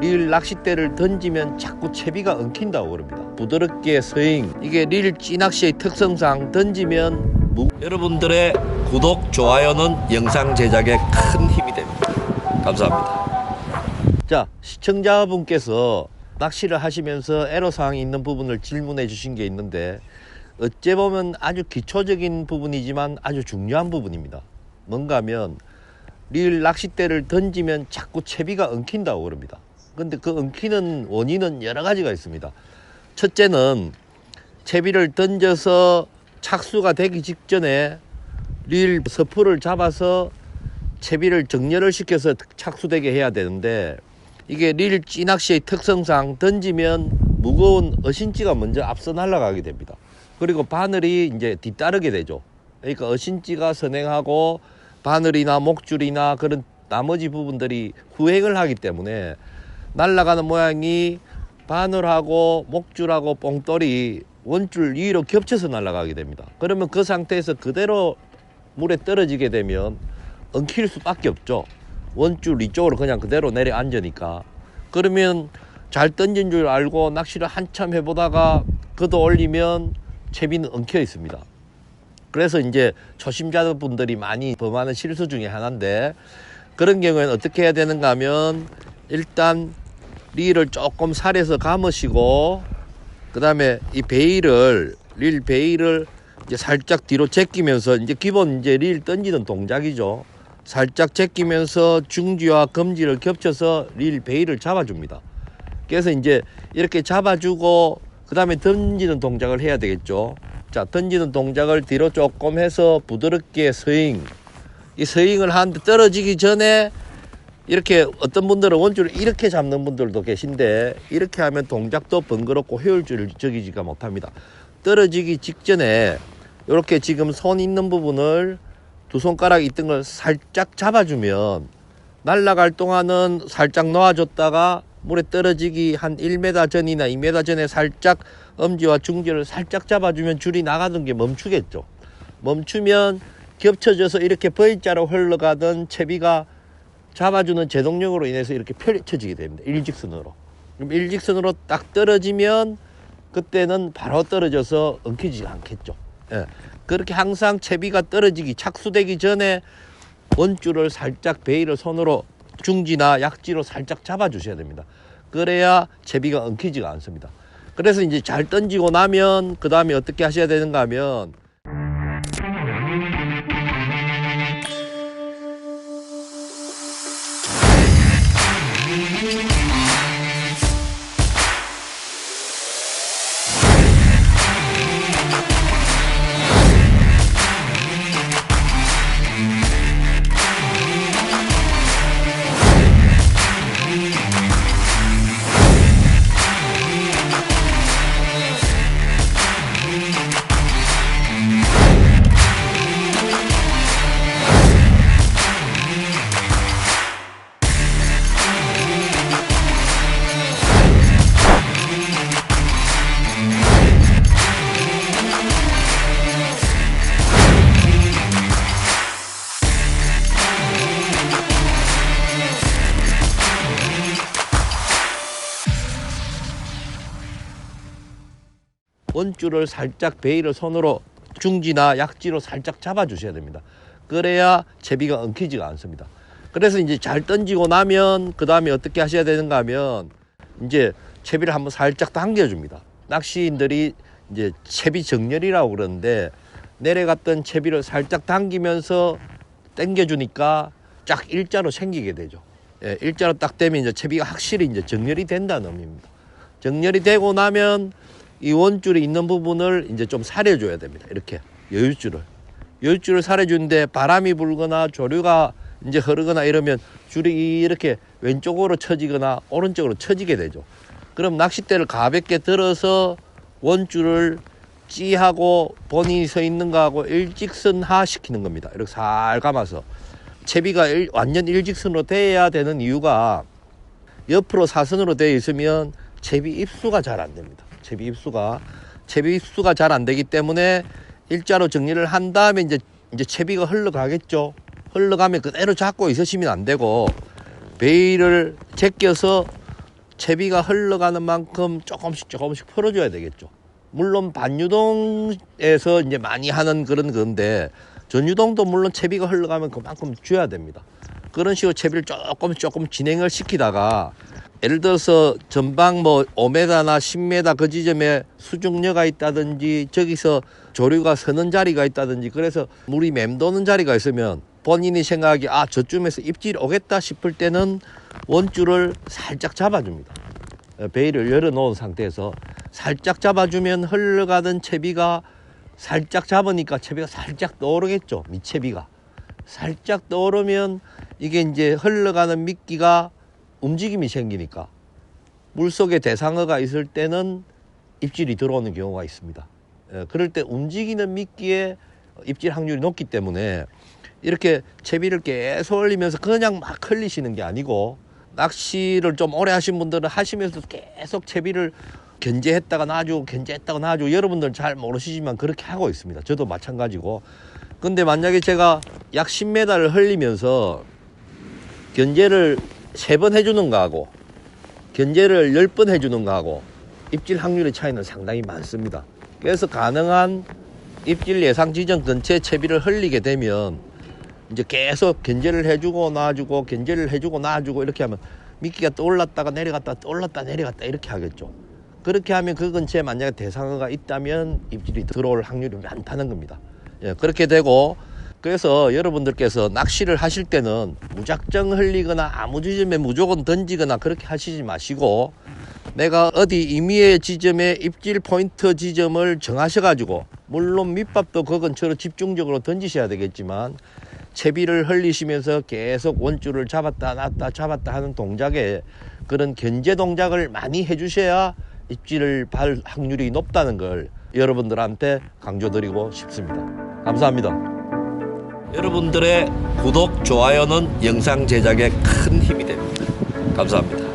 릴 낚싯대를 던지면 자꾸 채비가 엉킨다고 그럽니다. 부드럽게 스윙. 이게 릴 찌낚시의 특성상 던지면 무... 여러분들의 구독, 좋아요는 영상 제작에 큰 힘이 됩니다. 감사합니다. 자, 시청자분께서 낚시를 하시면서 애로사항이 있는 부분을 질문해 주신 게 있는데 어째 보면 아주 기초적인 부분이지만 아주 중요한 부분입니다. 뭔가 하면 릴 낚싯대를 던지면 자꾸 채비가 엉킨다고 그럽니다. 근데 그 엉키는 원인은 여러 가지가 있습니다. 첫째는 채비를 던져서 착수가 되기 직전에 릴 서프를 잡아서 채비를 정렬을 시켜서 착수되게 해야 되는데 이게 릴 찌낚시의 특성상 던지면 무거운 어신지가 먼저 앞서 날아가게 됩니다. 그리고 바늘이 이제 뒤따르게 되죠. 그러니까 어신지가 선행하고 바늘이나 목줄이나 그런 나머지 부분들이 후행을 하기 때문에 날아가는 모양이 바늘하고 목줄하고 뽕돌이 원줄 위로 겹쳐서 날아가게 됩니다. 그러면 그 상태에서 그대로 물에 떨어지게 되면 엉킬 수밖에 없죠. 원줄 위쪽으로 그냥 그대로 내려앉으니까. 그러면 잘 던진 줄 알고 낚시를 한참 해보다가 그도 올리면 채비는 엉켜 있습니다. 그래서 이제 초심자분들이 많이 범하는 실수 중에 하나인데 그런 경우에는 어떻게 해야 되는가 하면 일단 릴을 조금 살에서 감으시고 그 다음에 이 베일을 릴 베일을 이제 살짝 뒤로 제끼면서 이제 기본 이제 릴 던지는 동작이죠. 살짝 제끼면서 중지와 검지를 겹쳐서 릴 베일을 잡아줍니다. 그래서 이제 이렇게 잡아주고 그 다음에 던지는 동작을 해야 되겠죠. 자, 던지는 동작을 뒤로 조금 해서 부드럽게 스윙. 이 스윙을 하는데 떨어지기 전에 이렇게 어떤 분들은 원줄을 이렇게 잡는 분들도 계신데 이렇게 하면 동작도 번거롭고 효율적이지가 못합니다. 떨어지기 직전에 이렇게 지금 손 있는 부분을 두 손가락 있던 걸 살짝 잡아주면 날아갈 동안은 살짝 놓아줬다가 물에 떨어지기 한 1m 전이나 2m 전에 살짝 엄지와 중지를 살짝 잡아주면 줄이 나가던 게 멈추겠죠. 멈추면 겹쳐져서 이렇게 V자로 흘러가던 채비가 잡아주는 제동력으로 인해서 이렇게 펼쳐지게 됩니다. 일직선으로. 그럼 일직선으로 딱 떨어지면 그때는 바로 떨어져서 엉키지 않겠죠. 예. 그렇게 항상 채비가 떨어지기 착수되기 전에 원줄을 살짝 베일을 손으로 중지나 약지로 살짝 잡아 주셔야 됩니다. 그래야 채비가 엉키지가 않습니다. 그래서 이제 잘 던지고 나면 그 다음에 어떻게 하셔야 되는가 하면 원줄을 살짝 베일을 손으로 중지나 약지로 살짝 잡아 주셔야 됩니다. 그래야 채비가 엉키지가 않습니다. 그래서 이제 잘 던지고 나면 그 다음에 어떻게 하셔야 되는가 하면 이제 채비를 한번 살짝 당겨 줍니다. 낚시인들이 이제 채비 정렬이라고 그러는데 내려갔던 채비를 살짝 당기면서 당겨 주니까 쫙 일자로 생기게 되죠. 예, 일자로 딱 되면 이제 채비가 확실히 이제 정렬이 된다는 의미입니다. 정렬이 되고 나면 이 원줄이 있는 부분을 이제 좀 사려줘야 됩니다. 이렇게 여유줄을 여유줄을 사려주는데 바람이 불거나 조류가 이제 흐르거나 이러면 줄이 이렇게 왼쪽으로 처지거나 오른쪽으로 처지게 되죠. 그럼 낚싯대를 가볍게 들어서 원줄을 찌하고 본인이 서 있는 거하고 일직선하 시키는 겁니다. 이렇게 살 감아서 채비가 일, 완전 일직선으로 돼야 되는 이유가 옆으로 사선으로 되어 있으면 채비 입수가 잘 안 됩니다. 채비 입수가 채비 입수가 잘 안 되기 때문에 일자로 정리를 한 다음에 이제 이제 채비가 흘러가겠죠. 흘러가면 그대로 잡고 있으시면 안 되고 베일을 제껴서 채비가 흘러가는 만큼 조금씩 조금씩 풀어줘야 되겠죠. 물론 반유동에서 이제 많이 하는 그런 건데 전유동도 물론 채비가 흘러가면 그만큼 줘야 됩니다. 그런 식으로 채비를 조금 조금 진행을 시키다가 예를 들어서 전방 뭐 5m나 10m 그 지점에 수중녀가 있다든지 저기서 조류가 서는 자리가 있다든지 그래서 물이 맴도는 자리가 있으면 본인이 생각하기 아 저쯤에서 입질이 오겠다 싶을 때는 원줄을 살짝 잡아줍니다. 어, 베일을 열어놓은 상태에서 살짝 잡아주면 흘러가던 채비가 살짝 잡으니까 채비가 살짝 떠오르겠죠. 밑채비가 살짝 떠오르면 이게 이제 흘러가는 미끼가 움직임이 생기니까 물속에 대상어가 있을 때는 입질이 들어오는 경우가 있습니다. 예, 그럴 때 움직이는 미끼에 입질 확률이 높기 때문에 이렇게 채비를 계속 올리면서 그냥 막 흘리시는 게 아니고 낚시를 좀 오래 하신 분들은 하시면서 계속 채비를 견제했다가 놔주고 견제했다가 놔주고 여러분들 잘 모르시지만 그렇게 하고 있습니다. 저도 마찬가지고. 근데 만약에 제가 약 10m를 흘리면서 견제를 세 번 해주는 거하고 견제를 열 번 해주는 거하고 입질 확률의 차이는 상당히 많습니다. 그래서 가능한 입질 예상 지점 근처에 채비를 흘리게 되면 이제 계속 견제를 해주고 놔주고 견제를 해주고 놔주고 이렇게 하면 미끼가 떠올랐다가 내려갔다 떠올랐다 내려갔다 이렇게 하겠죠. 그렇게 하면 그 근처에 만약에 대상어가 있다면 입질이 들어올 확률이 많다는 겁니다. 예, 그렇게 되고 그래서 여러분들께서 낚시를 하실 때는 무작정 흘리거나 아무 지점에 무조건 던지거나 그렇게 하시지 마시고 내가 어디 임의의 지점에 입질 포인트 지점을 정하셔 가지고 물론 밑밥도 그 근처로 집중적으로 던지셔야 되겠지만 채비를 흘리시면서 계속 원줄을 잡았다 놨다 잡았다 하는 동작에 그런 견제 동작을 많이 해주셔야 입질을 발 확률이 높다는 걸 여러분들한테 강조드리고 싶습니다. 감사합니다. 여러분들의 구독, 좋아요는 영상 제작에 큰 힘이 됩니다. 감사합니다.